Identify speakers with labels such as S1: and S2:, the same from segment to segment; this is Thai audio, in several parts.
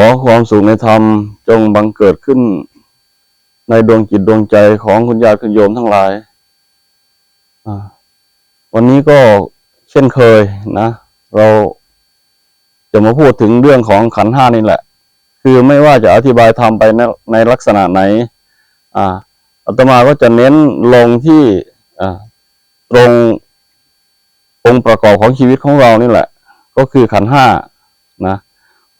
S1: อความสุขในธรรมจงบังเกิดขึ้น ในดวงจิตดวงใจของคุณญาติคุณโยมทั้งหลาย วันนี้ก็เช่นเคยนะ เราจะมาพูดถึงเรื่องของขันห้านี่แหละ คือไม่ว่าจะอธิบายธรรมไปในในลักษณะไหน อ่าอาตมาก็จะเน้นลงที่ตรงองค์ประกอบของชีวิตของเรานี่แหละ ก็คือขันห้านะ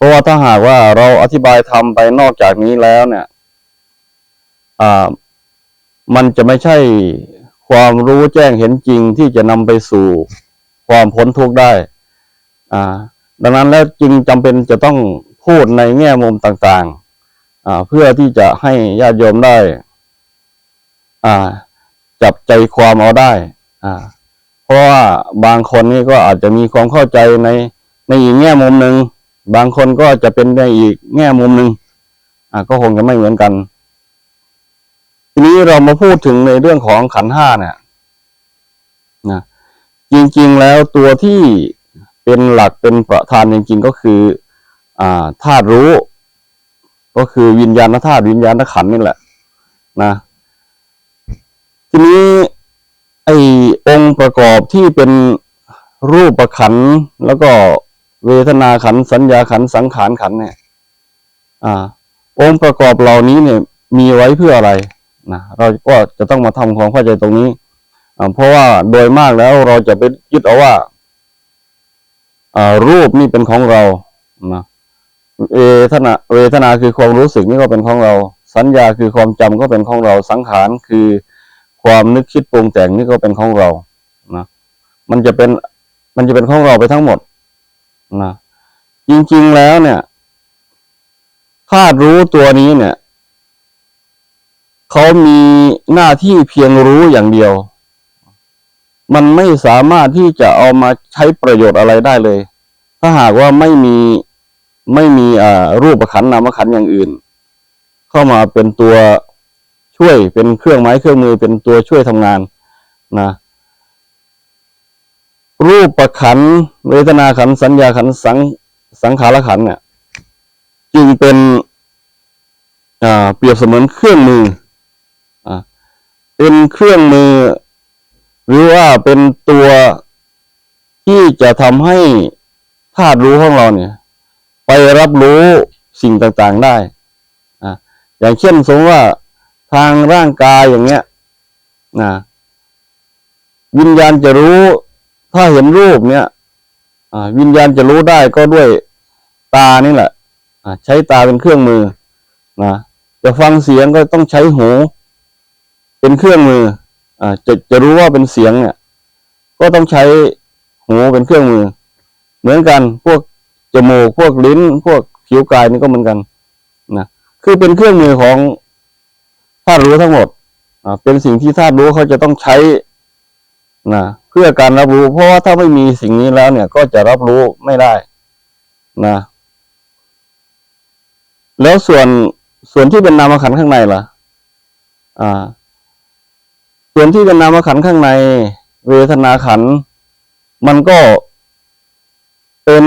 S1: ราะว่าถ้าหากว่าเราอธิบายธรรมไปนอกจากนี้แล้วเนี่ยอ่ามันจะไม่ใช่ความรู้แจ้งเห็นจริงที่จะนำไปสู่ความพ้นทุกข์ได้ อ่า ดังนั้นแล้วจึงจำเป็นจะต้องพูดในแง่มุมต่างๆ อ่า เพื่อที่จะให้ญาติโยมได้ อ่า จับใจความเอาได้ อ่า เพราะว่าบางคนนี่ก็อาจจะมีความเข้าใจในในอีกแง่มุมหนึ่ง บางคนก็จะเป็นในอีกแง่มุมหนึ่งอ่าก็คงจะไม่เหมือนกัน ทีนี้เรามาพูดถึงในเรื่องของขันห้าเนี่ยนะจริงๆแล้วตัวที่เป็นหลักเป็นประธานจริงๆก็คือ อ่าธาตุรู้ ก็คือวิญญาณธาตุวิญญาณขันนี่แหละ นะ ทีนี้ไอองค์ประกอบที่เป็นรูปประขันแล้วก็ เวทนาขันสัญญาขันสังขารขันเนี่ย อ่า องค์ประกอบเหล่านี้เนี่ย มีไว้เพื่ออะไรนะเราก็จะต้องมาทำความเข้าใจตรงนี้เพราะว่าโดยมากแล้วเราจะไปยึดเอาว่าอรูปนี่เป็นของเรานะเวทนาเวทนาคือความรู้สึกนี่ก็เป็นของเรา สัญญาคือความจำก็เป็นของเรา สังขารคือความนึกคิดปรุงแต่งนี่ก็เป็นของเรานะมันจะเป็นมันจะเป็นของเราไปทั้งหมด นะจริงๆแล้วเนี่ยธาตุรู้ตัวนี้เนี่ยเขามีหน้าที่เพียงรู้อย่างเดียว มันไม่สามารถที่จะเอามาใช้ประโยชน์อะไรได้เลย ถ้าหากว่าไม่มีไม่มีอ่ารูปขันนามขันอย่างอื่น เข้ามาเป็นตัวช่วยเป็นเครื่องไม้เครื่องมือเป็นตัวช่วยทำงานนะ รูปประขันเวทนาขันสัญญาขันสังสังขารขันเนี่ยจึงเป็นอ่าเปรียบเสมือนเครื่องมืออ่าเป็นเครื่องมือ หรือว่าเป็นตัวที่จะทำให้ธาตุรู้ของเราเนี่ย ไปรับรู้สิ่งต่างๆได้อ่าอย่างเช่นสมมติว่าทางร่างกายอย่างเงี้ยนะวิญญาณจะรู้ ถ้าเห็นรูปเนี่ยวิญญาณจะรู้ได้ก็ด้วยตานี่แหละใช้ตาเป็นเครื่องมือนะจะฟังเสียงก็ต้องใช้หู เป็นเครื่องมืออ่าจะจะรู้ว่าเป็นเสียงเนี่ย ก็ต้องใช้หูเป็นเครื่องมือ เหมือนกันพวกจมูกพวกลิ้น พวกผิวกายนี่ก็เหมือนกันนะคือเป็นเครื่องมือของธาตุรู้ทั้งหมดอ่าเป็นสิ่งที่ธาตุรู้เขาจะต้องใช้นะ เพื่อการรับรู้ เพราะว่าถ้าไม่มีสิ่งนี้แล้วเนี่ย ก็จะรับรู้ไม่ได้นะ แล้วส่วนส่วนที่เป็นนามขันข้างในล่ะ อ่า ส่วนที่เป็นนามขันข้างใน เวทนาขัน มันก็เป็น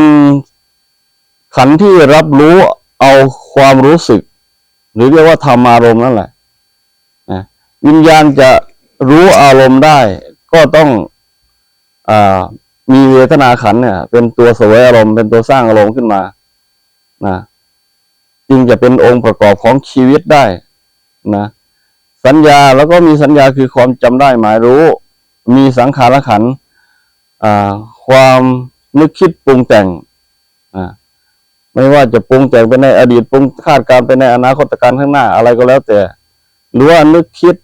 S1: ขันที่รับรู้เอาความรู้สึก หรือเรียกว่าธรรมารมณ์นั่นแหละนะวิญญาณจะรู้อารมณ์ได้ ก็ต้อง มีเวทนาขันเนี่ย เป็นตัวสวยอารมณ์เป็นตัวสร้างอารมณ์ขึ้นมานะจึงจะเป็นองค์ประกอบของชีวิตได้นะสัญญาแล้วก็มีสัญญาคือความจำได้หมายรู้ มีสังขารขันความนึกคิดปรุงแต่งไม่ว่าจะปรุงแต่งไปในอดีตปรุงคาดการณ์ไปในอนาคตการข้างหน้าอะไรก็แล้วแต่ หรือว่านึกคิด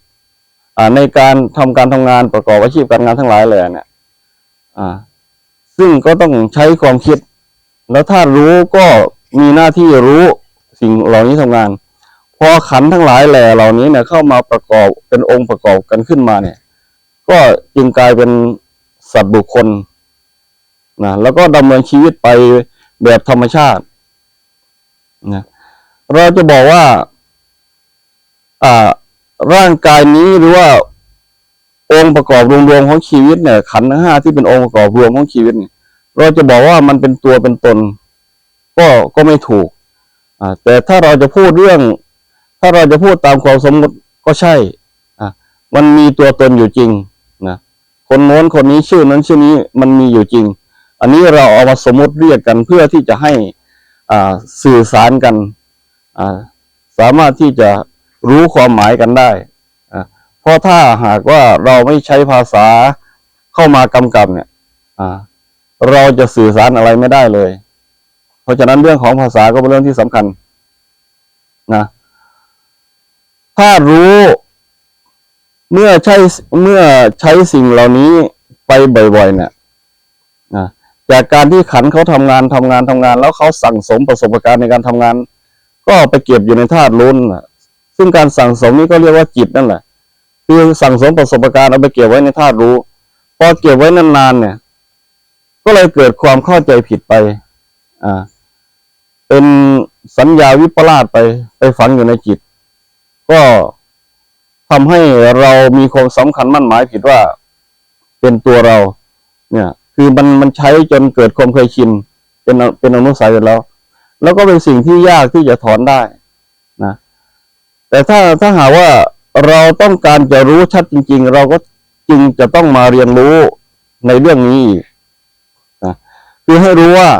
S1: ในการทำการทำงานประกอบอาชีพการงานทั้งหลายเลยเนี่ย อ่า ซึ่งก็ต้องใช้ความคิด แล้วถ้ารู้ก็มีหน้าที่รู้สิ่งเหล่านี้ทำงาน พอขันทั้งหลายแหล่เหล่านี้เนี่ยเข้ามาประกอบเป็นองค์ประกอบกันขึ้นมาเนี่ย ก็จึงกลายเป็นสัตว์บุคคลนะแล้วก็ดำเนินชีวิตไปแบบธรรมชาตินะเราจะบอกว่า อ่า ร่างกายนี้หรือว่า องค์ประกอบรวมๆของชีวิตเนี่ย ขันทั้งห้าที่เป็นองค์ประกอบรวมของชีวิตเนี่ยเราจะบอกว่ามันเป็นตัวเป็นตน ก็ก็ไม่ถูกอ่าแต่ถ้าเราจะพูดเรื่อง ถ้าเราจะพูดตามความสมมติก็ใช่อ่ามันมีตัวตนอยู่จริงนะคนโน้นคนนี้ชื่อนั้นชื่อนี้มันมีอยู่จริง อันนี้เราเอามาสมมติเรียกกันเพื่อที่จะให้อ่าสื่อสารกันอ่าสามารถที่จะรู้ความหมายกันได้ เพราะถ้าหากว่าเราไม่ใช้ภาษาเข้ามากำกับเนี่ยอ่าเราจะสื่อสารอะไรไม่ได้เลย เพราะฉะนั้นเรื่องของภาษาก็เป็นเรื่องที่สำคัญนะถ้ารู้เมื่อใช้เมื่อใช้สิ่งเหล่านี้ไปบ่อย ๆ เนี่ยนะจากการที่ขันเขาทำงานทำงานทำงาน แล้วเขาสั่งสมประสบการณ์ในการทำงาน ก็ไปเก็บอยู่ในธาตุลุ้นน่ะซึ่งการสั่งสมนี้ก็เรียกว่าจิตนั่นแหละ คือสั่งสมประสบการณ์เอาไปเก็บไว้ในธาตุรู้พอเก็บไว้นานๆเนี่ย ก็เลยเกิดความเข้าใจผิดไป อ่า เป็นสัญญาวิปลาสไป ไปฝังอยู่ในจิต ก็ทำให้เรามีความสำคัญมั่นหมายผิดว่า เป็นตัวเรา เนี่ย คือมันมันใช้จนเกิดความเคยชินเป็นเป็นอนุสัยอยู่แล้ว แล้วก็เป็นสิ่งที่ยากที่จะถอนได้นะแต่ถ้าถ้าหาว่า เราต้องการจะรู้ชัดจริง ๆ เราก็จึงจะต้องมาเรียนรู้ในเรื่องนี้อีกนะคือให้รู้ว่า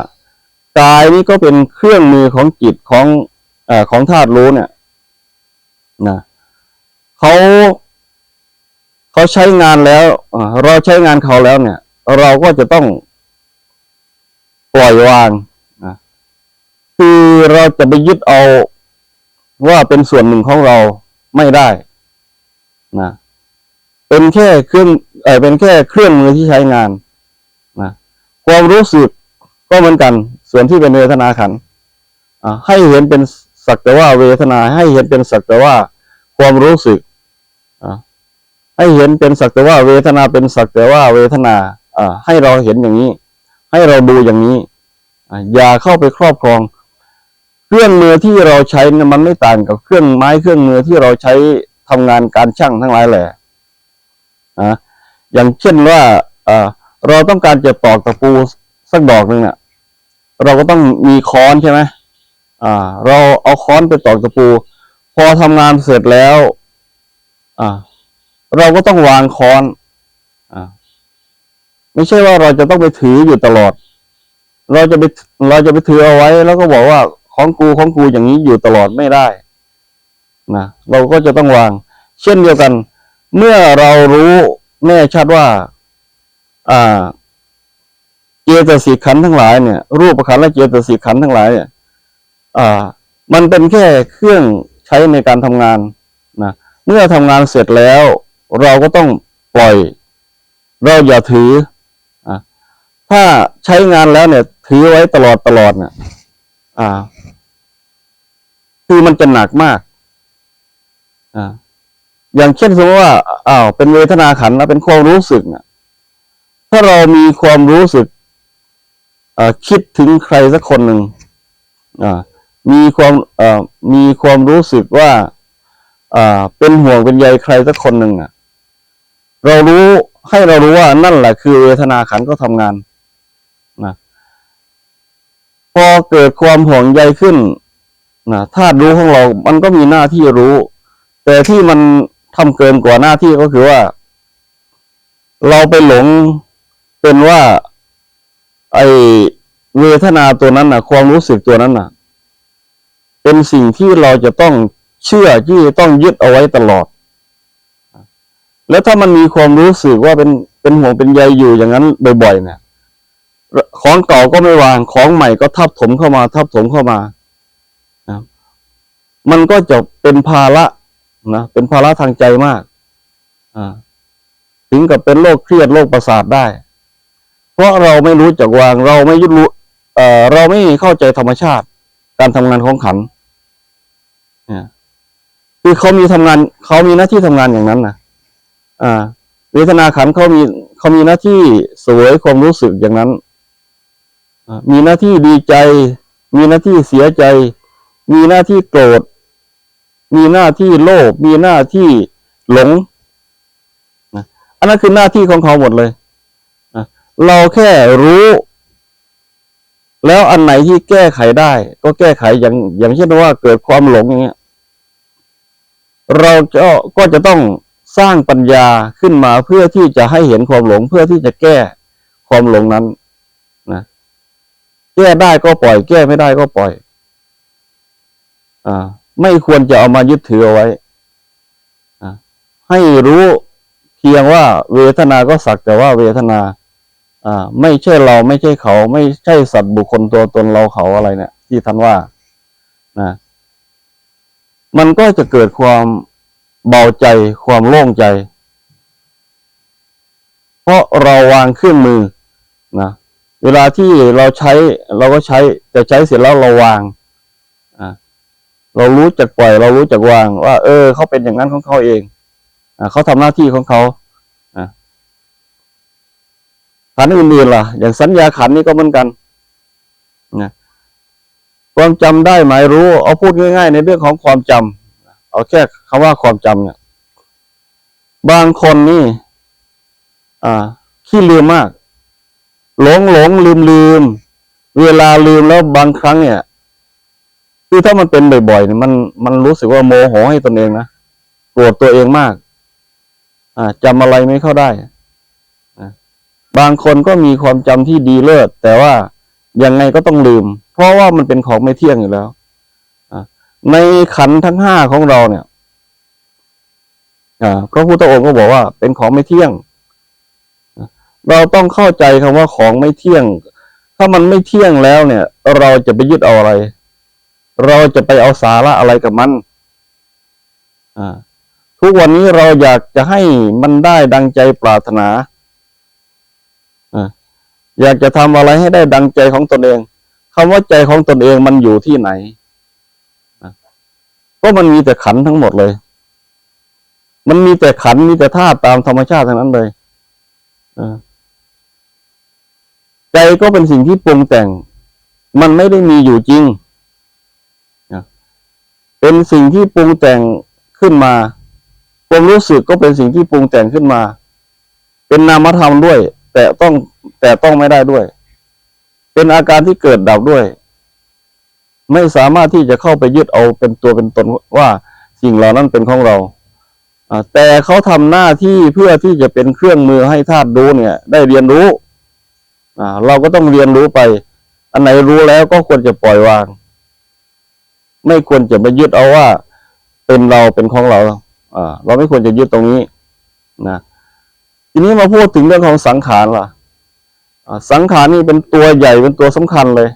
S1: กายนี้ก็เป็นเครื่องมือของจิตของอของธาตุรู้เนี่ยนะเขาเขาใช้งานแล้วเราใช้งานเขาแล้วเนี่ย เราก็จะต้องปล่อยวางนะคือเราจะไปยึดเอาว่าเป็นส่วนหนึ่งของเราไม่ได้ นะเป็นแค่เครื่องเออเป็นแค่เครื่องมือที่ใช้งานนะความรู้สึกก็เหมือนกัน ส่วนที่เป็นเวทนาขันอ่าให้เห็นเป็นสักแต่ว่าเวทนาให้เห็นเป็นสักแต่ว่าความรู้สึกอ่าให้เห็นเป็นสักแต่ว่าเวทนาเป็นสักแต่ว่าเวทนาอ่าให้เราเห็นอย่างนี้ ให้เราดูอย่างนี้อ่าอย่าเข้าไปครอบครอง เครื่องมือที่เราใช้มันไม่ต่างกับเครื่องไม้เครื่องมือที่เราใช้ ทำงานการช่างทั้งหลายแหละนะอย่างเช่นว่าเราต้องการจะตอกตะปูสักดอกหนึ่งเนี่ยเราก็ต้องมีค้อนใช่ไหมอ่า เราเอาค้อนไปตอกตะปู พอทำงานเสร็จแล้ว อ่า เราก็ต้องวางค้อน อ่า ไม่ใช่ว่าเราจะต้องไปถืออยู่ตลอด เราจะไปเราจะไปถือเอาไว้ แล้วก็บอกว่าของกูของกูอย่างนี้อยู่ตลอดไม่ได้ นะเราก็จะต้องวาง เช่นเดียวกัน เมื่อเรารู้แน่ชัดว่า อ่า เจตสิกขันทั้งหลายเนี่ย รูปขันและเจตสิกขันทั้งหลายเนี่ยอ่า มันเป็นแค่เครื่องใช้ในการทำงานนะเมื่อทำงานเสร็จแล้ว เราก็ต้องปล่อย เราอย่าถืออ่าถ้าใช้งานแล้วเนี่ย ถือไว้ตลอดตลอดเนี่ยอ่า คือมันจะหนักมาก อย่างเช่นสมมติว่าอ้าวเป็นเวทนาขันธ์นะเป็นความรู้สึกนี่ยถ้าเรามีความรู้สึกคิดถึงใครสักคนหนึ่งมีความมีความรู้สึกว่าเป็นห่วงเป็นใยใครสักคนหนึ่งอะ เรารู้ให้เรารู้ว่านั่นแหละคือเวทนาขันก็ทำงานนะพอเกิดความห่วงใยขึ้นนะธาตุรู้ของเรา มันก็มีหน้าที่รู้ แต่ที่มันทำเกินกว่าหน้าที่ก็คือว่า เราไปหลงเป็นว่า ไอเวทนาตัวนั้นน่ะ ความรู้สึกตัวนั้นน่ะ เป็นสิ่งที่เราจะต้องเชื่อที่ต้องยึดเอาไว้ตลอด แล้วถ้ามันมีความรู้สึกว่าเป็นเป็นห่วงเป็นใยอยู่อย่างนั้นบ่อยๆเนี่ยของเก่าก็ไม่วางของใหม่ก็ทับถมเข้ามา ทับถมเข้ามานะมันก็จะเป็นภาระ นะเป็นภาระทางใจมาก อ่า ถึงกับเป็นโรคเครียดโรคประสาทได้ เพราะเราไม่รู้จักวางเราไม่ยึดรู้เอ่อเราไม่เข้าใจธรรมชาติ การทำงานของขันเนี่ยคือเขามีทำงานเขามีหน้าที่ทำงานอย่างนั้นนะอ่า เวทนาขันเขามีเขามีหน้าที่สวยความรู้สึกอย่างนั้นมีหน้าที่ดีใจ มีหน้าที่เสียใจ มีหน้าที่โกรธ มีหน้าที่โลภมีหน้าที่หลงนะอันนั้นคือหน้าที่ของเขาหมดเลยนะเราแค่รู้ แล้วอันไหนที่แก้ไขได้ ก็แก้ไขอย่างอย่างเช่นว่าเกิดความหลงอย่างเงี้ยเราจะก็จะต้องสร้างปัญญาขึ้นมาเพื่อที่จะให้เห็นความหลงเพื่อที่จะแก้ความหลงนั้นนะแก้ได้ก็ปล่อย แก้ไม่ได้ก็ปล่อย อ่า ไม่ควรจะเอามายึดถือเอาไว้ให้รู้เพียงว่าเวทนาก็สักแต่ว่าเวทนา อ่า ไม่ใช่เราไม่ใช่เขา ไม่ใช่สัตว์บุคคลตัวตนเราเขาอะไรเนี่ย ที่ท่านว่านะมันก็จะเกิดความเบาใจความโล่งใจ เพราะเราวางเครื่องมือนะเวลาที่เราใช้เราก็ใช้แต่ใช้เสร็จแล้วเราวาง เรารู้จักปล่อยเรารู้จักวาง ว่า เออเขาเป็นอย่างนั้นของเขาเองอ่าเขาทำหน้าที่ของเขาอ่าขันอื่นๆล่ะ อย่างสัญญาขันนี่ก็เหมือนกันนะความจำได้หมายรู้ เอาพูดง่าย ๆ ในเรื่องของความจำเอาแค่คำว่าความจำเนี่ย บางคนนี่ อ่าขี้ลืมมาก หลงหลงลืมลืม เวลาลืมแล้วบางครั้งเนี่ย คือถ้ามันเป็นบ่อยๆเนี่ยมันมันรู้สึกว่าโมโหให้ตนเองนะโกรธตัวเองมาก อ่าจำอะไรไม่เข้าได้บางคนก็มีความจำที่ดีเลิศแต่ว่ายังไงก็ต้องลืม เพราะว่ามันเป็นของไม่เที่ยงอยู่แล้วในขันทั้งห้าของเราเนี่ยพระพุทธองค์ก็บอกว่าเป็นของไม่เที่ยง เราต้องเข้าใจคำว่าของไม่เที่ยง ถ้ามันไม่เที่ยงแล้วเนี่ย เราจะไปยึดเอาอะไร เราจะไปเอาสาระอะไรกับมัน อ่า ทุกวันนี้เราอยากจะให้มันได้ดังใจปรารถนา อ่า อยากจะทำอะไรให้ได้ดังใจของตนเองคำว่าใจของตนเองมันอยู่ที่ไหนก็มันมีแต่ขันทั้งหมดเลย มันมีแต่ขันมีแต่ธาตุตามธรรมชาติทั้งนั้นเลยใจก็เป็นสิ่งที่ปรุงแต่ง มันไม่ได้มีอยู่จริง เป็นสิ่งที่ปรุงแต่งขึ้นมาความรู้สึกก็เป็นสิ่งที่ปรุงแต่งขึ้นมา เป็นนามธรรมด้วย แต่ต้องแต่ต้องไม่ได้ด้วย เป็นอาการที่เกิดดับด้วย ไม่สามารถที่จะเข้าไปยึดเอาเป็นตัวเป็นตนว่าสิ่งเหล่านั้นเป็นของเราแต่เขาทำหน้าที่เพื่อที่จะเป็นเครื่องมือให้ธาตุรู้เนี่ย ได้เรียนรู้เราก็ต้องเรียนรู้ไป อันไหนรู้แล้วก็ควรจะปล่อยวาง ไม่ควรจะไปยึดเอาว่า เป็นเราเป็นของเราอ่าเราไม่ควรจะยึดตรงนี้นะทีนี้มาพูดถึงเรื่องของสังขารล่ะสังขารนี่เป็นตัวใหญ่เป็นตัวสำคัญเลย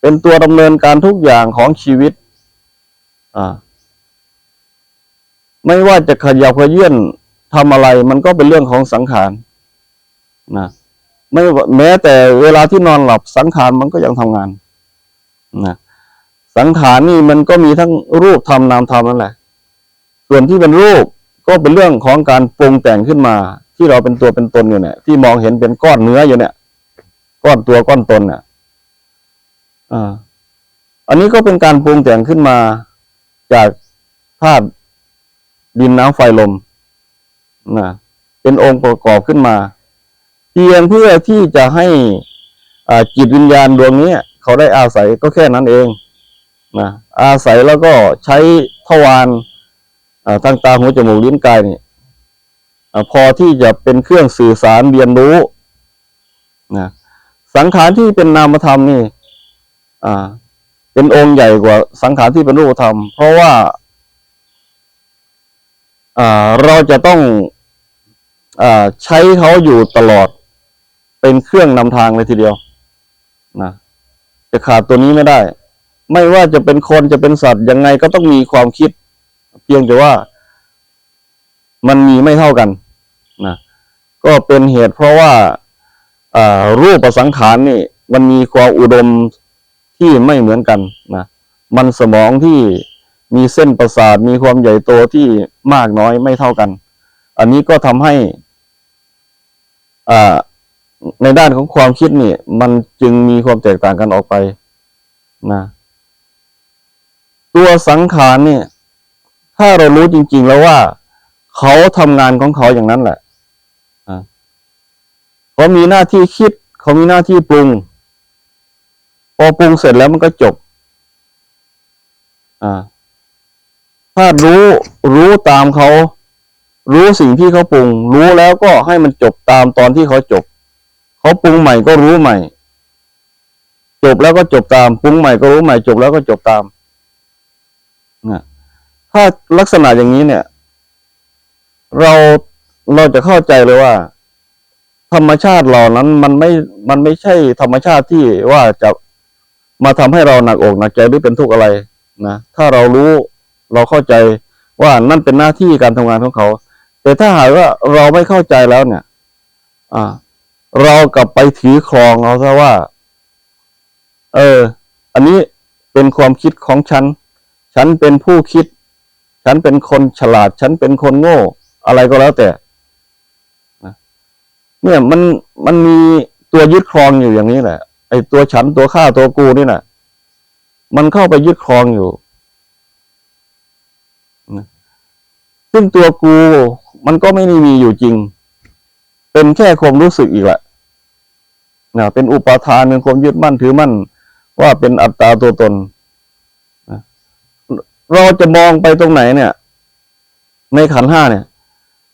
S1: เป็นตัวดำเนินการทุกอย่างของชีวิต อ่า ไม่ว่าจะขยับขยื่นทำอะไร มันก็เป็นเรื่องของสังขารนะไม่แม้แต่เวลาที่นอนหลับสังขารมันก็ยังทำงานนะ สังขารนี่มันก็มีทั้งรูปธรรมนามธรรมนั่นแหละ ส่วนที่เป็นรูปก็เป็นเรื่องของการปรุงแต่งขึ้นมา ที่เราเป็นตัวเป็นตนอยู่เนี่ยที่มองเห็นเป็นก้อนเนื้ออยู่เนี่ย ก้อนตัวก้อนตนเนี่ยอ่า อันนี้ก็เป็นการปรุงแต่งขึ้นมาจากธาตุดินน้ำไฟลมนะเป็นองค์ประกอบขึ้นมา เพียงเพื่อที่จะให้อ่าจิตวิญญาณดวงนี้ เขาได้อาศัยก็แค่นั้นเอง นะอาศัยแล้วก็ใช้ทวารอ่าทางตาหูจมูกลิ้นกายนี่พอที่จะเป็นเครื่องสื่อสารเรียนรู้นะสังขารที่เป็นนามธรรมนี่เป็นองค์ใหญ่กว่าสังขารที่เป็นรูปธรรม เพราะว่าเราจะต้องอใช้เขาอยู่ตลอด เป็นเครื่องนำทางเลยทีเดียวนะจะขาดตัวนี้ไม่ได้ ไม่ว่าจะเป็นคนจะเป็นสัตว์ยังไงก็ต้องมีความคิด เพียงแต่ว่ามันมีไม่เท่ากันนะก็เป็นเหตุเพราะว่ารูปประสังขารนี่ มันมีความอุดมที่ไม่เหมือนกันนะมันสมองที่มีเส้นประสาทมีความใหญ่โตที่มากน้อยไม่เท่ากัน อันนี้ก็ทำให้อ่าในด้านของความคิดนี่ มันจึงมีความแตกต่างกันออกไปนะ ตัวสังขารเนี่ย ถ้าเรารู้จริง ๆ แล้วว่า เขาทำงานของเขาอย่างนั้นแหละเขามีหน้าที่คิด เขามีหน้าที่ปรุง พอปรุงเสร็จแล้วมันก็จบ อ่า ถ้ารู้รู้ตามเขา รู้สิ่งที่เขาปรุง รู้แล้วก็ให้มันจบตามตอนที่เขาจบ เขาปรุงใหม่ก็รู้ใหม่ จบแล้วก็จบตาม ปรุงใหม่ก็รู้ใหม่ จบแล้วก็จบตาม ถ้าลักษณะอย่างนี้เนี่ย เราเราจะเข้าใจเลยว่า ธรรมชาติเหล่านั้นมันไม่มันไม่ใช่ธรรมชาติที่ว่าจะมาทำให้เราหนักอกหนักใจหรือเป็นทุกข์อะไรนะถ้าเรารู้เราเข้าใจว่านั่นเป็นหน้าที่การทำงานของเขา แต่ถ้าหากว่าเราไม่เข้าใจแล้วเนี่ย อ่า เรากลับไปถือครองเอาซะว่า เออ อันนี้เป็นความคิดของฉัน ฉันเป็นผู้คิด ฉันเป็นคนฉลาด ฉันเป็นคนโง่ อะไรก็แล้วแต่เนี่ยมันมันมีตัวยึดครองอยู่อย่างนี้แหละ ไอ้ตัวฉันตัวข้าตัวกูนี่แหละมันเข้าไปยึดครองอยู่ซึ่งตัวกูมันก็ไม่ได้มีอยู่จริง เป็นแค่ความรู้สึกอีกแหละนะเป็นอุปาทานเป็นความยึดมั่นถือมั่น ว่าเป็นอัตตาตัวตน เราจะมองไปตรงไหนเนี่ย ในขันห้าเนี่ย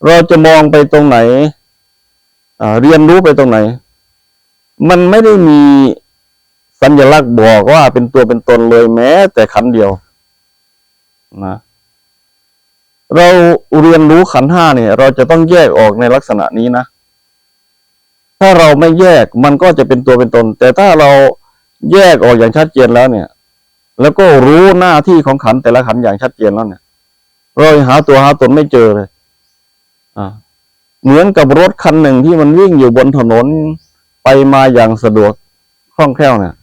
S1: เราจะมองไปตรงไหนเรียนรู้ไปตรงไหน มันไม่ได้มีสัญลักษณ์บอกว่าเป็นตัวเป็นตนเลยแม้ แต่ขันเดียวนะเราเรียนรู้ขันห้าเนี่ย เราจะต้องแยกออกในลักษณะนี้นะ ถ้าเราไม่แยกมันก็จะเป็นตัวเป็นตน แต่ถ้าเราแยกออกอย่างชัดเจนแล้วเนี่ย แล้วก็รู้หน้าที่ของขันแต่ละขันอย่างชัดเจนแล้วเนี่ยเราหาตัวหาตนไม่เจอเลย อ่า เหมือนกับรถคันหนึ่งที่มันวิ่งอยู่บนถนนไปมาอย่างสะดวกคล่องแคล่วเนี่ย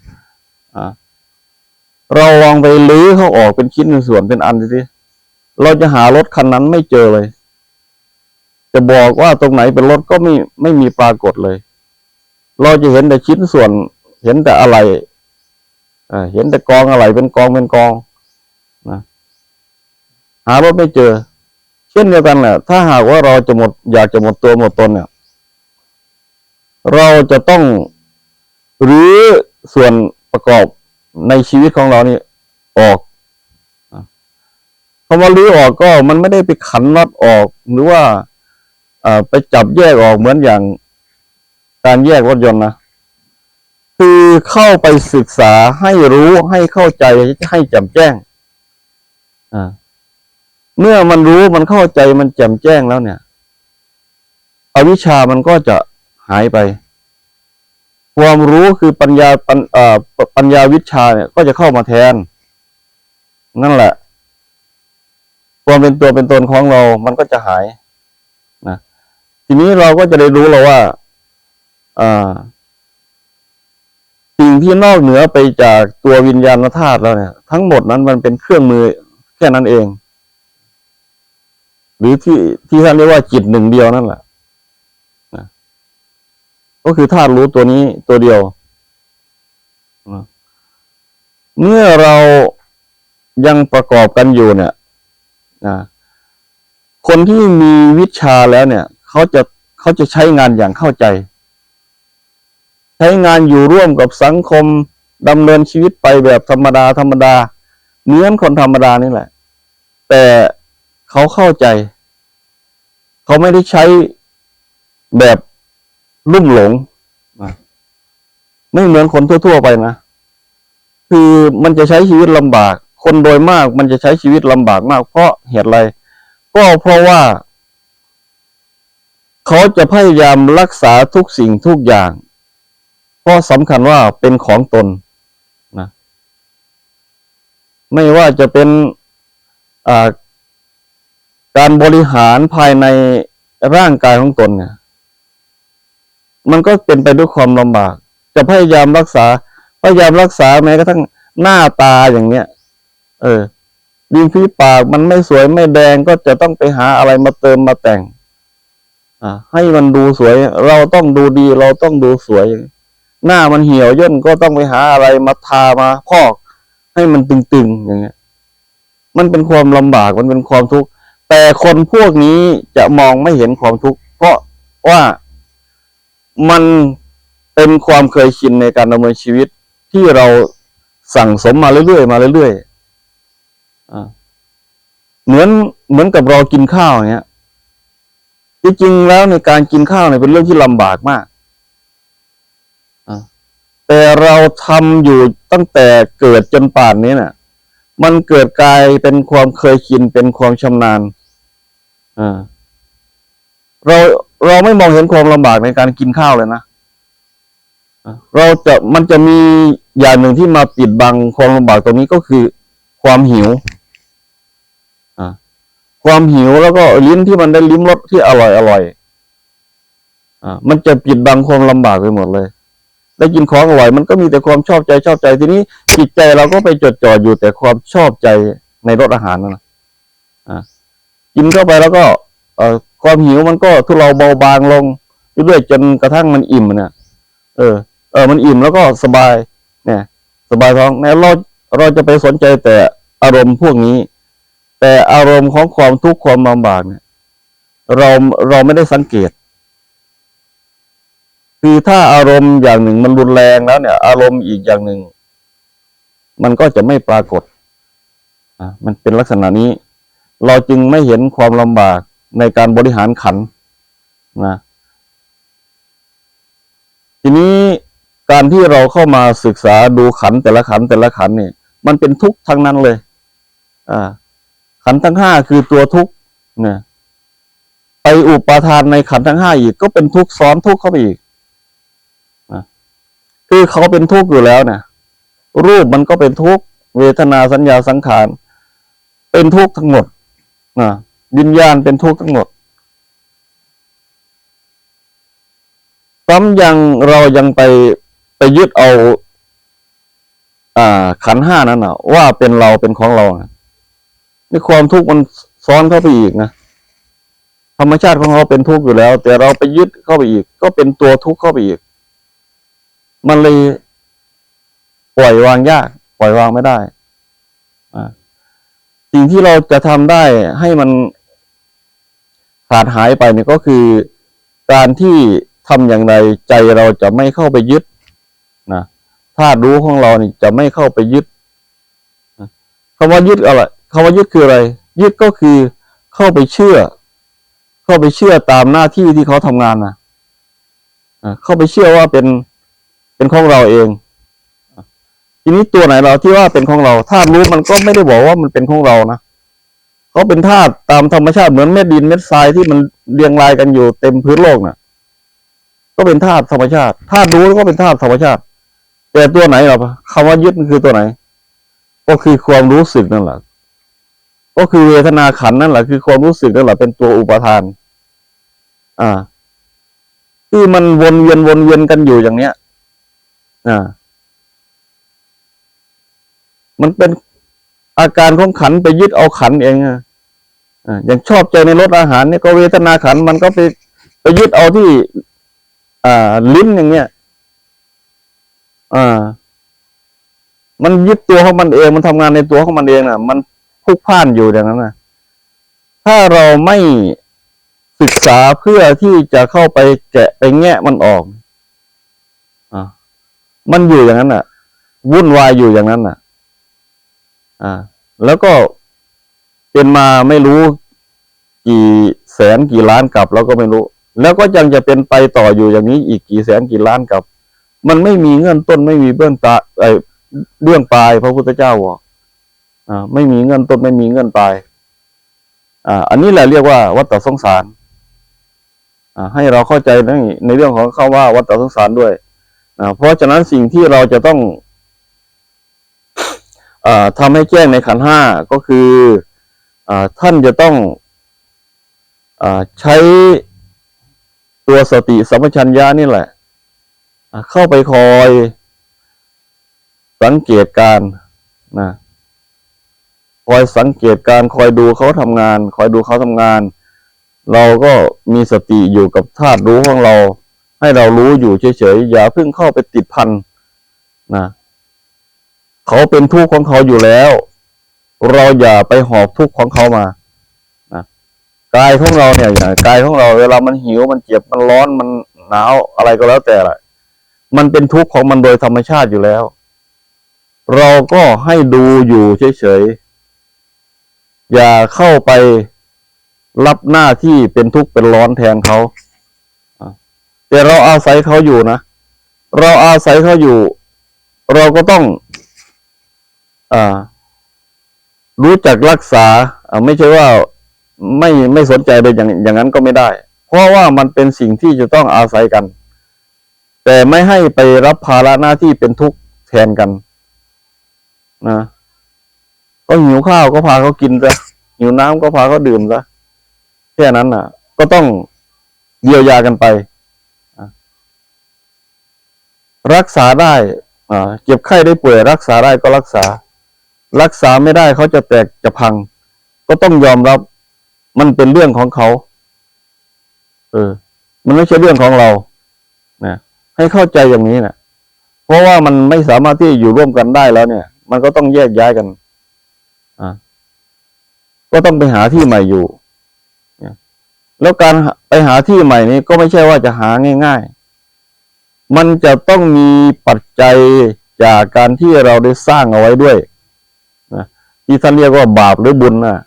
S1: อ่าเราลองไปลื้อเขาออกเป็นชิ้นเป็นส่วนเป็นอันสิเราจะหารถคันนั้นไม่เจอเลย จะบอกว่าตรงไหนเป็นรถก็ไม่ไม่มีปรากฏเลย เราจะเห็นแต่ชิ้นส่วน เห็นแต่อะไร เห็นแต่กองอะไรเป็นกองเป็นกองนะหารถไม่เจอ เช่นเดียวกันแหละถ้าหากว่าเราจะหมด อยากจะหมดตัวหมดตนเนี่ย เราจะต้องรื้อส่วนประกอบในชีวิตของเรานี่ออกคำว่ารื้อออกก็มันไม่ได้ไปขันน็อตออก หรือว่าไปจับแยกออกเหมือนอย่างการแยกรถยนต์นะ คือเข้าไปศึกษาให้รู้ให้เข้าใจให้แจ่มแจ้ง อ่า เมื่อมันรู้มันเข้าใจมันแจ่มแจ้งแล้วเนี่ย อวิชามันก็จะหายไป ความรู้คือปัญญาปัญปัญญาวิชาเนี่ย ก็จะเข้ามาแทน นั่นแหละ ความเป็นตัวเป็นตนของเรา มันก็จะหาย นะ ทีนี้เราก็จะได้รู้แล้วว่า อ่า สิ่งที่นอกเหนือไปจากตัววิญญาณธาตุแล้วเนี่ย ทั้งหมดนั้นมันเป็นเครื่องมือแค่นั้นเอง หรือที่ที่ท่านเรียกว่าจิตหนึ่งเดียวนั่นแหละนะก็คือธาตุรู้ตัวนี้ตัวเดียวนะเมื่อเรายังประกอบกันอยู่เนี่ยนะคนที่มีวิชาแล้วเนี่ย เขาจะเขาจะใช้งานอย่างเข้าใจ ใช้งานอยู่ร่วมกับสังคมดำเนินชีวิตไปแบบธรรมดาธรรมดาเหมือนคนธรรมดานี่แหละ แต่เขาเข้าใจ เขาไม่ได้ใช้แบบลุ่มหลง ไม่เหมือนคนทั่ว ๆ ไปนะ คือมันจะใช้ชีวิตลำบาก คนโดยมากมันจะใช้ชีวิตลำบากมาก เพราะเหตุอะไร ก็เพราะว่า เขาจะพยายามรักษาทุกสิ่งทุกอย่าง เพราะสำคัญว่าเป็นของตนนะไม่ว่าจะเป็นการบริหารภายในร่างกายของตนเนี่ย มันก็เป็นไปด้วยความลำบาก จะพยายามรักษา พยายามรักษาแม้กระทั่งหน้าตาอย่างเนี้ย เออริมฝีปากมันไม่สวยไม่แดงก็จะต้องไปหาอะไรมาเติมมาแต่ง อ่า ให้มันดูสวย เราต้องดูดี เราต้องดูสวย หน้ามันเหี่ยวย่นก็ต้องไปหาอะไรมาทามาพอก ให้มันตึงๆอย่างเงี้ย มันเป็นความลำบากมันเป็นความทุกข์แต่คนพวกนี้จะมองไม่เห็นความทุกข์เพราะว่ามันเป็นความเคยชินในการดำเนินชีวิตที่เราสั่งสมมาเรื่อยๆมาเรื่อยๆอ่าเหมือนเหมือนกับเรากินข้าวอย่างเงี้ยจริงๆแล้วในการกินข้าวเนี่ยเป็นเรื่องที่ลำบากมาก แต่เราทำอยู่ตั้งแต่เกิดจนป่านนี้น่ะ มันเกิดกลายเป็นความเคยชินเป็นความชำนาญอ่าเราเราไม่มองเห็นความลำบากในการกินข้าวเลยนะเราจะมันจะมีอย่างหนึ่งที่มาปิดบังความลำบากตรงนี้ก็คือความหิวอความหิวแล้วก็ลิ้นที่มันได้ลิ้มรสที่อร่อยอร่อย อ่า มันจะปิดบังความลำบากไปหมดเลย ได้กินของอร่อยมันก็มีแต่ความชอบใจชอบใจทีนี้จิตใจเราก็ไปจดจ่ออยู่แต่ความชอบใจในรสอาหารนั่นนะอ่ากินเข้าไปแล้วก็ เอ่อความหิวมันก็ทุเลาเบาบางลงเรื่อยๆจนกระทั่งมันอิ่มเนี่ยเออ เออ มันอิ่มแล้วก็สบาย เนี่ย สบายท้องเนี่ยเราเราจะไปสนใจแต่อารมณ์พวกนี้ แต่อารมณ์ของความทุกข์ความลำบากเนี่ย เราเราไม่ได้สังเกต คือถ้าอารมณ์อย่างหนึ่งมันรุนแรงแล้วเนี่ย อารมณ์อีกอย่างหนึ่ง มันก็จะไม่ปรากฏอะมันเป็นลักษณะนี้ เราจึงไม่เห็นความลำบากในการบริหารขันนะทีนี้การที่เราเข้ามาศึกษาดูขันแต่ละขันแต่ละขันเนี่ย มันเป็นทุกข์ทั้งนั้นเลย อ่า ขันทั้งห้าคือตัวทุกข์เนี่ยไปอุปาทานในขันทั้งห้าอีกก็เป็นทุกข์ซ้อนทุกข์เข้าไปอีก คือเขาเป็นทุกข์อยู่แล้วนี่ยรูปมันก็เป็นทุกข์เวทนาสัญญาสังขาร เป็นทุกข์ทั้งหมดนะวิญญาณเป็นทุกข์ทั้งหมดซ้ำยังเรายังไปไปยึดเอา อ่า ขันห้านั้นนะว่าเป็นเราเป็นของเรานะนี่ความทุกข์มันซ้อนเข้าไปอีกนะธรรมชาติของเราเป็นทุกข์อยู่แล้ว แต่เราไปยึดเข้าไปอีก ก็เป็นตัวทุกข์เข้าไปอีก มันเลยปล่อยวางยาก ปล่อยวางไม่ได้สิ่งที่เราจะทำได้ให้มันขาดหายไปเนี่ยก็คือการที่ทำอย่างไรใจเราจะไม่เข้าไปยึดนะธาตุรู้ของเรานี่จะไม่เข้าไปยึดคำว่ายึดอะไรคำว่ายึดคืออะไร ยึดก็คือเข้าไปเชื่อ เข้าไปเชื่อตามหน้าที่ที่เขาทำงานนะเข้าไปเชื่อว่าเป็น เป็นของเราเอง ทีนี้ตัวไหนเราที่ว่าเป็นของเราธาตุรู้มันก็ไม่ได้บอกว่ามันเป็นของเรานะเขาเป็นธาตุตามธรรมชาติเหมือนเม็ดดินเม็ดทรายที่มันเรียงรายกันอยู่เต็มพื้นโลกน่ะ ก็เป็นธาตุธรรมชาติธาตุรู้ก็เป็นธาตุธรรมชาติ แต่ตัวไหนเราคำว่ายึดมันคือตัวไหน ก็คือความรู้สึกนั่นแหละก็คือเวทนาขันนั่นแหละคือความรู้สึกนั่นแหละเป็นตัวอุปทาน อ่า ที่มันวนเวียนวนเวียนกันอยู่อย่างเนี้ย อ่า มันเป็นอาการของขันไปยึดเอาขันเองอะอ่าอย่างชอบใจในรสอาหารเนี่ยก็เวทนาขันมันก็ไปไปยึดเอาที่ อ่า ลิ้นอย่างเงี้ย อ่า มันยึดตัวของมันเอง มันทำงานในตัวของมันเองน่ะ มันพลุกพล่านอยู่อย่างนั้นน่ะ ถ้าเราไม่ศึกษาเพื่อที่จะเข้าไปแกะไปแงะมันออก มันอยู่อย่างนั้นน่ะ วุ่นวายอยู่อย่างนั้นน่ะ อ่า แล้วก็เป็นมาไม่รู้กี่แสนกี่ล้านกับเราก็ไม่รู้ แล้วก็ยังจะเป็นไปต่ออยู่อย่างนี้อีกกี่แสนกี่ล้านกับ มันไม่มีเงื่อนต้นไม่มีเบื้องตาไอเรื่องปลายพระพุทธเจ้าบอกอ่า ไม่มีเงื่อนต้นไม่มีเงื่อนปลายอ่า อันนี้แหละเรียกว่าวัฏฏสงสาร อ่า ให้เราเข้าใจในในเรื่องของคำว่าวัฏฏสงสารด้วย เพราะฉะนั้นสิ่งที่เราจะต้องอ่าทำให้แจ้งในขันห้าก็คืออท่านจะต้องอใช้ตัวสติสัมปชัญญะนี่แหละ เข้าไปคอยสังเกตการนะคอยสังเกตการคอยดูเขาทำงาน คอยดูเขาทำงาน เราก็มีสติอยู่กับธาตุรู้ของเรา ให้เรารู้อยู่เฉยๆอย่าเพิ่งเข้าไปติดพันนะเขาเป็นทุกข์ของเขาอยู่แล้ว เราอย่าไปหอบทุกข์ของเขามานะกายของเราเนี่ยกายของเราเวลามันหิวมันเจ็บมันร้อนมันหนาวอะไรก็แล้วแต่ละมันเป็นทุกข์ของมันโดยธรรมชาติอยู่แล้ว เราก็ให้ดูอยู่เฉยๆอย่าเข้าไปรับหน้าที่เป็นทุกข์เป็นร้อนแทนเขา แต่เราอาศัยเขาอยู่นะ เราอาศัยเขาอยู่ เราก็ต้องอ่ารู้จักรักษาอ่าไม่ใช่ว่าไม่ไม่สนใจไปอย่างอย่างนั้นก็ไม่ได้ เพราะว่ามันเป็นสิ่งที่จะต้องอาศัยกัน แต่ไม่ให้ไปรับภาระหน้าที่เป็นทุกข์แทนกันนะก็หิวข้าวก็พาเขากินซะหิวน้ำก็พาเขาดื่มซะแค่นั้นน่ะ ก็ต้องเยียวยากันไปอะ รักษาได้เจ็บไข้ได้ป่วย รักษาได้ก็รักษา รักษาไม่ได้เขาจะแตกจะพัง ก็ต้องยอมรับมันเป็นเรื่องของเขา เออ มันไม่ใช่เรื่องของเรานะให้เข้าใจอย่างนี้นะเพราะว่ามันไม่สามารถที่อยู่ร่วมกันได้แล้วเนี่ย มันก็ต้องแยกย้ายกันอ่าก็ต้องไปหาที่ใหม่อยู่แล้วการไปหาที่ใหม่นี้ก็ไม่ใช่ว่าจะหาง่าย ๆ มันจะต้องมีปัจจัยจากการที่เราได้สร้างเอาไว้ด้วยนะที่ท่านเรียกว่าบาปหรือบุญนะ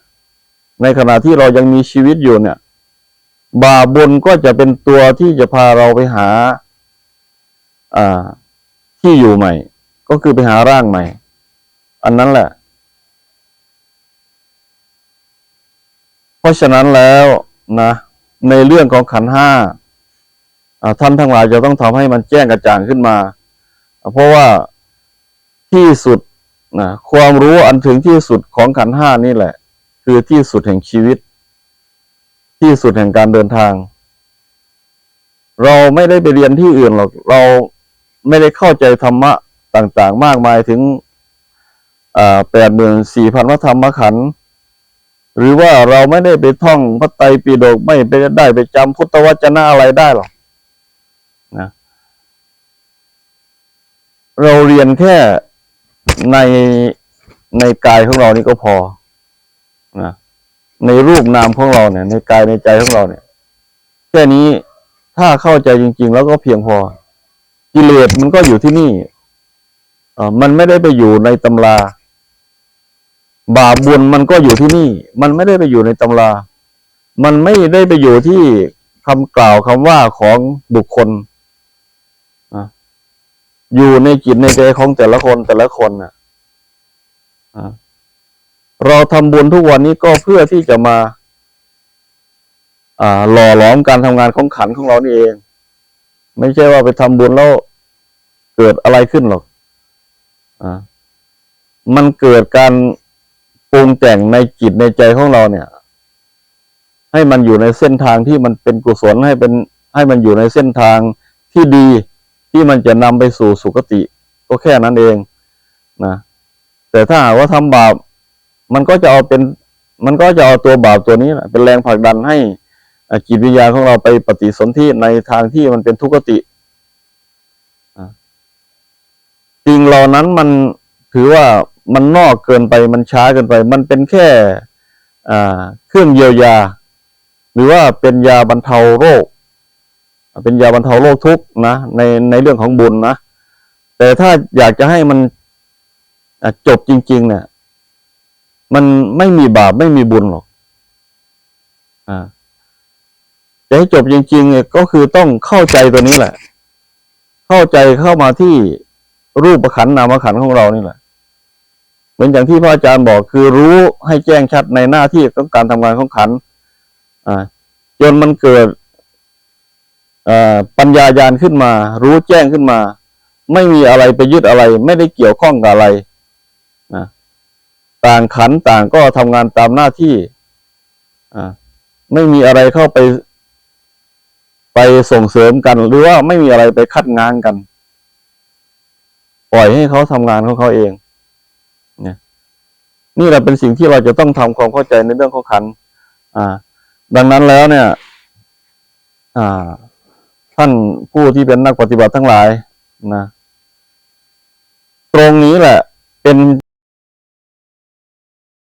S1: ในขณะที่เรายังมีชีวิตอยู่เนี่ย บาปบุญก็จะเป็นตัวที่จะพาเราไปหา อ่า ที่อยู่ใหม่ ก็คือไปหาร่างใหม่ อันนั้นแหละ เพราะฉะนั้นแล้วนะ ในเรื่องของขันห้า ท่านทั้งหลายจะต้องทำให้มันแจ้งกระจ่างขึ้นมา เพราะว่าที่สุดนะความรู้อันถึงที่สุดของขันห้านี่แหละ คือที่สุดแห่งชีวิต ที่สุดแห่งการเดินทาง เราไม่ได้ไปเรียนที่อื่นหรอกเราไม่ได้เข้าใจธรรมะต่างๆ มากมายถึงแปดหมื่นสี่พันพระธรรมขันธ์หรือว่าเราไม่ได้ไปท่องพระไตรปิฎกไม่ไปได้ไปจำพุทธวจนะอะไรได้หรอกนะ เราเรียนแค่ในในกายของเรานี่ก็พอนะในรูปนามของเราเนี่ย ในกายในใจของเราเนี่ย แค่นี้ถ้าเข้าใจจริง ๆ แล้วก็เพียงพอ กิเลสมันก็อยู่ที่นี่เอ่อมันไม่ได้ไปอยู่ในตำรา บาปบุญมันก็อยู่ที่นี่ มันไม่ได้ไปอยู่ในตำรา มันไม่ได้ไปอยู่ที่คำกล่าวคำว่าของบุคคล อยู่ในจิตในใจของแต่ละคนแต่ละคนน่ะอะเราทำบุญทุกวันนี้ก็เพื่อที่จะมาหล่อหลอมการทำงานของขันของเรานี่เอง ไม่ใช่ว่าไปทำบุญแล้วเกิดอะไรขึ้นหรอกอมันเกิดการปรุงแต่งในจิตในใจของเราเนี่ย ให้มันอยู่ในเส้นทางที่มันเป็นกุศลให้เป็น ให้มันอยู่ในเส้นทางที่ดี ที่มันจะนำไปสู่สุคติ ก็แค่นั้นเองนะแต่ถ้าหากว่าทำบาป มันก็จะเอาเป็น มันก็จะเอาตัวบาปตัวนี้แหละเป็นแรงผลักดันให้อ่าจิตวิญญาณของเราไปปฏิสนธิในทางที่มันเป็นทุกขติอ่าสิ่งเหล่านั้นมันถือว่ามันนอกเกินไปมันช้าเกินไป มันเป็นแค่เครื่องเยียวยา หรือว่าเป็นยาบรรเทาโรค เป็นยาบรรเทาโรคทุกข์นะในในเรื่องของบุญนะแต่ถ้าอยากจะให้มันจบจริง ๆ เนี่ย มันไม่มีบาปไม่มีบุญหรอกอ่าจะให้จบจริง ๆ เนี่ยก็คือต้องเข้าใจตัวนี้แหละ เข้าใจเข้ามาที่รูปประขันนามขันของเรานี่แหละเหมือนอย่างที่พระอาจารย์บอกคือรู้ให้แจ้งชัดในหน้าที่ของการทำงานของขันอ่าจนมันเกิด ปัญญาญาณขึ้นมา รู้แจ้งขึ้นมา ไม่มีอะไรไปยึดอะไร ไม่ได้เกี่ยวข้องกับอะไรนะต่างขันต่างก็ทำงานตามหน้าที่ไม่มีอะไรเข้าไป ไปส่งเสริมกัน หรือว่าไม่มีอะไรไปคัดงานกัน ปล่อยให้เขาทำงานของเขาเองเนี่นี่แหละเป็นสิ่งที่เราจะต้องทำความเข้าใจในเรื่องของขัน อ่า ดังนั้นแล้วเนี่ย อ่า ท่านผู้ที่เป็นนักปฏิบัติทั้งหลายนะ ตรงนี้แหละ เป็น